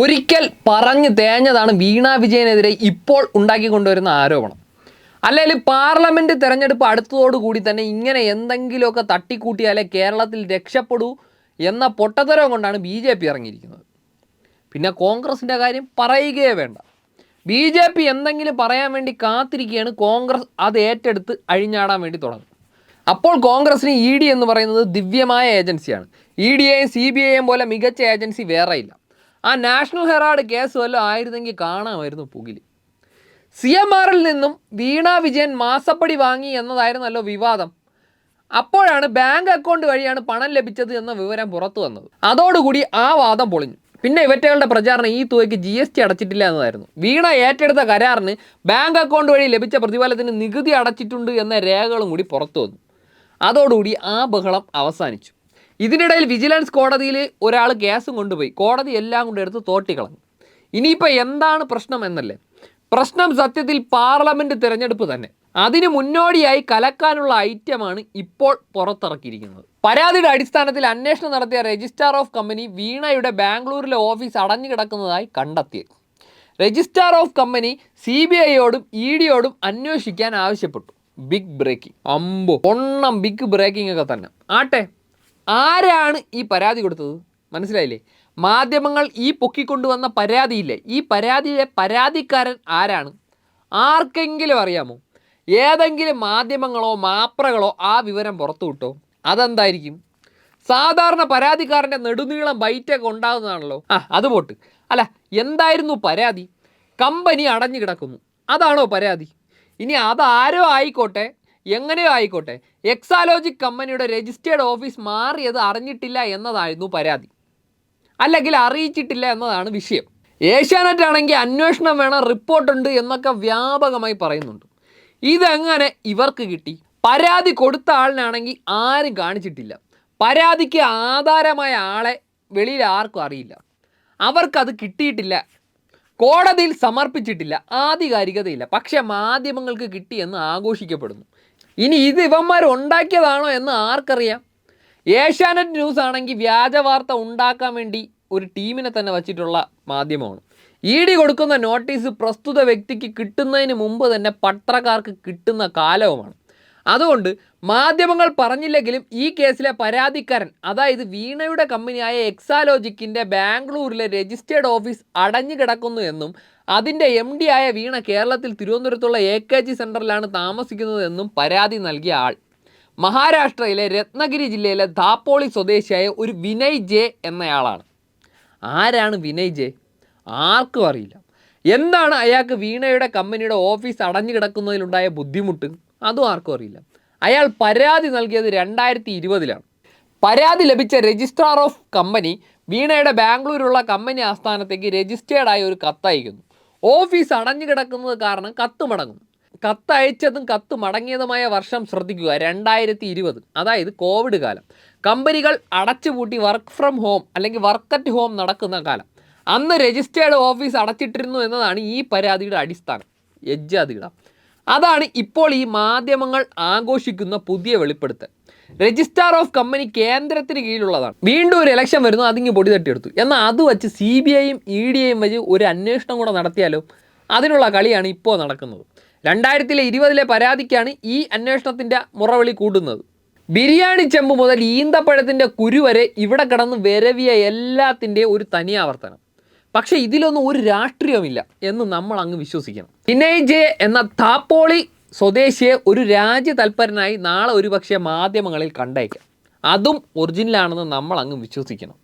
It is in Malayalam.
ഒരിക്കൽ പറഞ്ഞു തേഞ്ഞതാണ് വീണ വിജയനെതിരെ ഇപ്പോൾ ഉണ്ടാക്കിക്കൊണ്ടുവരുന്ന ആരോപണം. അല്ലെങ്കിൽ പാർലമെന്റ് തെരഞ്ഞെടുപ്പ് അടുത്തതോടുകൂടി തന്നെ ഇങ്ങനെ എന്തെങ്കിലുമൊക്കെ തട്ടിക്കൂട്ടിയാലേ കേരളത്തിൽ രക്ഷപ്പെടൂ എന്ന പൊട്ടത്തരം കൊണ്ടാണ് ബി ജെ പി ഇറങ്ങിയിരിക്കുന്നത്. പിന്നെ കോൺഗ്രസിന്റെ കാര്യം പറയുകയേ വേണ്ട. ബി ജെ പി എന്തെങ്കിലും പറയാൻ വേണ്ടി കാത്തിരിക്കുകയാണ് കോൺഗ്രസ് അത് ഏറ്റെടുത്ത് അഴിഞ്ഞാടാൻ വേണ്ടി തുടങ്ങും അപ്പോൾ കോൺഗ്രസിന് ഇ ഡി എന്ന് പറയുന്നത് ദിവ്യമായ ഏജൻസിയാണ്. ഇ ഡി എയും സി ബി ഐയും പോലെ മികച്ച ഏജൻസി വേറെയില്ല ആ നാഷണൽ ഹെറാഡ് കേസ് വല്ലതും ആയിരുന്നെങ്കിൽ കാണാമായിരുന്നു പുകിൽ സി എം ആറിൽ നിന്നും വീണ വിജയൻ മാസപ്പടി വാങ്ങി എന്നതായിരുന്നല്ലോ വിവാദം. അപ്പോഴാണ് ബാങ്ക് അക്കൗണ്ട് വഴിയാണ് പണം ലഭിച്ചത് എന്ന വിവരം പുറത്തു വന്നത്. അതോടുകൂടി ആ വാദം പൊളിഞ്ഞു. പിന്നെ ഇവറ്റകളുടെ പ്രചാരണം ഈ തുകയ്ക്ക് ജി എസ് ടി അടച്ചിട്ടില്ല എന്നതായിരുന്നു. വീണ ഏറ്റെടുത്ത കരാറിന് ബാങ്ക് അക്കൗണ്ട് വഴി ലഭിച്ച പ്രതിഫലത്തിന് നികുതി അടച്ചിട്ടുണ്ട് എന്ന രേഖകളും കൂടി പുറത്തു വന്നു. അതോടുകൂടി ആ ബഹളം അവസാനിച്ചു. ഇതിനിടയിൽ വിജിലൻസ് കോടതിയിൽ ഒരാൾ കേസും കൊണ്ടുപോയി. കോടതി എല്ലാം കൊണ്ട് എടുത്ത് തോട്ടിക്കളഞ്ഞു. ഇനിയിപ്പോൾ എന്താണ് പ്രശ്നം എന്നല്ലേ? പ്രശ്നം സത്യത്തിൽ പാർലമെന്റ് തിരഞ്ഞെടുപ്പ് തന്നെ. അതിന് മുന്നോടിയായി കലക്കാനുള്ള ഐറ്റമാണ് ഇപ്പോൾ പുറത്തിറക്കിയിരിക്കുന്നത്. പരാതിയുടെ അടിസ്ഥാനത്തിൽ അന്വേഷണം നടത്തിയ രജിസ്ട്രാർ ഓഫ് കമ്പനി വീണയുടെ ബാംഗ്ലൂരിലെ ഓഫീസ് അടഞ്ഞു കിടക്കുന്നതായി കണ്ടെത്തി registrar of company C B ഐയോടും E ഡിയോടും അന്വേഷിക്കാൻ ആവശ്യപ്പെട്ടു. Big breaking. അമ്പോ ഒണ്ണം ബിഗ് ബ്രേക്കിംഗ് ഒക്കെ തന്നെ. ആട്ടെ ആരാണ് ഈ പരാതി കൊടുത്തത്? മനസ്സിലായില്ലേ? മാധ്യമങ്ങൾ ഈ പൊക്കിക്കൊണ്ടുവന്ന പരാതിയില്ലേ? ഈ പരാതിയിലെ പരാതിക്കാരൻ ആരാണ്? ആർക്കെങ്കിലും അറിയാമോ? ഏതെങ്കിലും മാധ്യമങ്ങളോ മാപ്രകളോ ആ വിവരം പുറത്തു വിട്ടോ? അതെന്തായിരിക്കും? സാധാരണ പരാതിക്കാരന്റെ നെടുനീളം ബൈറ്റൊക്കെ ഉണ്ടാകുന്നതാണല്ലോ. ആ അത് പോട്ട്. അല്ല എന്തായിരുന്നു പരാതി? കമ്പനി അടഞ്ഞു കിടക്കുന്നു. അതാണോ പരാതി? ഇനി അതാരോ ആയിക്കോട്ടെ. എങ്ങനെയോ ആയിക്കോട്ടെ. എക്സാലോജിക് കമ്പനിയുടെ രജിസ്റ്റേർഡ് ഓഫീസ് മാറിയത് അറിഞ്ഞിട്ടില്ല എന്നതായിരുന്നു പരാതി. അല്ലെങ്കിൽ അറിയിച്ചിട്ടില്ല എന്നതാണ് വിഷയം. ഏഷ്യാനെറ്റ് ആണെങ്കിൽ അന്വേഷണം വേണം റിപ്പോർട്ടുണ്ട് എന്നൊക്കെ വ്യാപകമായി പറയുന്നുണ്ട്. ഇതെങ്ങനെ ഇവർക്ക് കിട്ടി? പരാതി കൊടുത്ത ആളിനാണെങ്കിൽ ആരും കാണിച്ചിട്ടില്ല. പരാതിക്ക് ആധാരമായ ആളെ വെളിയിൽ ആർക്കും അറിയില്ല. അവർക്കത് കിട്ടിയിട്ടില്ല. കോടതിയിൽ സമർപ്പിച്ചിട്ടില്ല. ആധികാരികതയില്ല. പക്ഷേ മാധ്യമങ്ങൾക്ക് കിട്ടിയെന്ന് ആഘോഷിക്കപ്പെടുന്നു. ഇനി ഇത് ഇവന്മാർ ഉണ്ടാക്കിയതാണോ എന്ന് ആർക്കറിയാം? ഏഷ്യാനെറ്റ് ന്യൂസ് ആണെങ്കിൽ വ്യാജ വാർത്ത ഉണ്ടാക്കാൻ വേണ്ടി ഒരു ടീമിനെ തന്നെ വച്ചിട്ടുള്ള മാധ്യമമാണ്. ഇ ഡി കൊടുക്കുന്ന നോട്ടീസ് പ്രസ്തുത വ്യക്തിക്ക് കിട്ടുന്നതിന് മുമ്പ് തന്നെ പത്രക്കാർക്ക് കിട്ടുന്ന കാലവുമാണ്. അതുകൊണ്ട് മാധ്യമങ്ങൾ പറഞ്ഞില്ലെങ്കിലും ഈ കേസിലെ പരാതിക്കാരൻ അതായത് വീണയുടെ കമ്പനിയായ എക്സാലോജിക്കിന്റെ ബാംഗ്ലൂരിലെ രജിസ്റ്റേർഡ് ഓഫീസ് അടഞ്ഞു കിടക്കുന്നു എന്നും അതിന്റെ എം ഡി ആയ വീണ കേരളത്തിൽ തിരുവനന്തപുരത്തുള്ള എ കെ ജി സെന്ററിലാണ് താമസിക്കുന്നതെന്നും പരാതി നൽകിയ ആൾ. മഹാരാഷ്ട്രയിലെ രത്നഗിരി ജില്ലയിലെ ധാപ്പോളി സ്വദേശിയായ ഒരു വിനയ് ജെ എന്നയാളാണ്. ആരാണ് വിനയ് ജെ? ആർക്കും അറിയില്ല. എന്താണ് അയാൾക്ക് വീണയുടെ കമ്പനിയുടെ ഓഫീസ് അടഞ്ഞു കിടക്കുന്നതിലുണ്ടായ ബുദ്ധിമുട്ട്? അതും ആർക്കും അറിയില്ല. അയാൾ പരാതി നൽകിയത് രണ്ടായിരത്തി ഇരുപതിലാണ് പരാതി ലഭിച്ച രജിസ്ട്രാർ ഓഫ് കമ്പനി വീണയുടെ ബാംഗ്ലൂരുള്ള കമ്പനി ആസ്ഥാനത്തേക്ക് രജിസ്റ്റേർഡായ ഒരു കത്തയക്കുന്നു ഓഫീസ് അടഞ്ഞു കിടക്കുന്നത് കാരണം കത്ത് മടങ്ങും കത്ത് അയച്ചതും കത്ത് മടങ്ങിയതുമായ വർഷം ശ്രദ്ധിക്കുക രണ്ടായിരത്തി ഇരുപത് അതായത് കോവിഡ് കാലം. കമ്പനികൾ അടച്ചുപൂട്ടി വർക്ക് ഫ്രം ഹോം അല്ലെങ്കിൽ വർക്ക് അറ്റ് ഹോം നടക്കുന്ന കാലം. അന്ന് രജിസ്റ്റേർഡ് ഓഫീസ് അടച്ചിട്ടിരുന്നു എന്നതാണ് ഈ പരാതിയുടെ അടിസ്ഥാനം. എജ്ജാതിട അതാണ് ഇപ്പോൾ ഈ മാധ്യമങ്ങൾ ആഘോഷിക്കുന്ന പുതിയ വെളിപ്പെടുത്തൽ. രജിസ്ട്രാർ ഓഫ് കമ്പനി കേന്ദ്രത്തിന് കീഴിലുള്ളതാണ്. വീണ്ടും ഒരു ഇലക്ഷൻ വരുന്നു അതിങ്ങ് പൊടി തട്ടിയെടുത്തു. എന്നാൽ അത് വച്ച് സി ബി ഐയും ഇ ഡി ഐയും വെച്ച് ഒരു അന്വേഷണം കൂടെ നടത്തിയാലോ? അതിനുള്ള കളിയാണ് ഇപ്പോൾ നടക്കുന്നത്. രണ്ടായിരത്തിലെ ഇരുപതിലെ പരാതിക്കാണ് ഈ അന്വേഷണത്തിന്റെ മുറവിളി കൂടുന്നത്. ബിരിയാണി ചെമ്പ് മുതൽ ഈന്തപ്പഴത്തിന്റെ കുരു വരെ ഇവിടെ കിടന്ന് വരവിയ എല്ലാത്തിന്റെയും ഒരു തനിയാവർത്തനം പക്ഷേ ഇതിലൊന്നും ഒരു രാഷ്ട്രീയമില്ല എന്ന് നമ്മൾ അങ്ങ് വിശ്വസിക്കണം. വിനയ് ജെ എന്ന താപ്പോളി സ്വദേശിയെ ഒരു രാജ്യ തൽപരനായി നാളെ ഒരുപക്ഷെ മാധ്യമങ്ങളിൽ കണ്ടേക്കാം. അതും ഒറിജിനലാണെന്ന് നമ്മൾ അങ്ങ് വിശ്വസിക്കണം.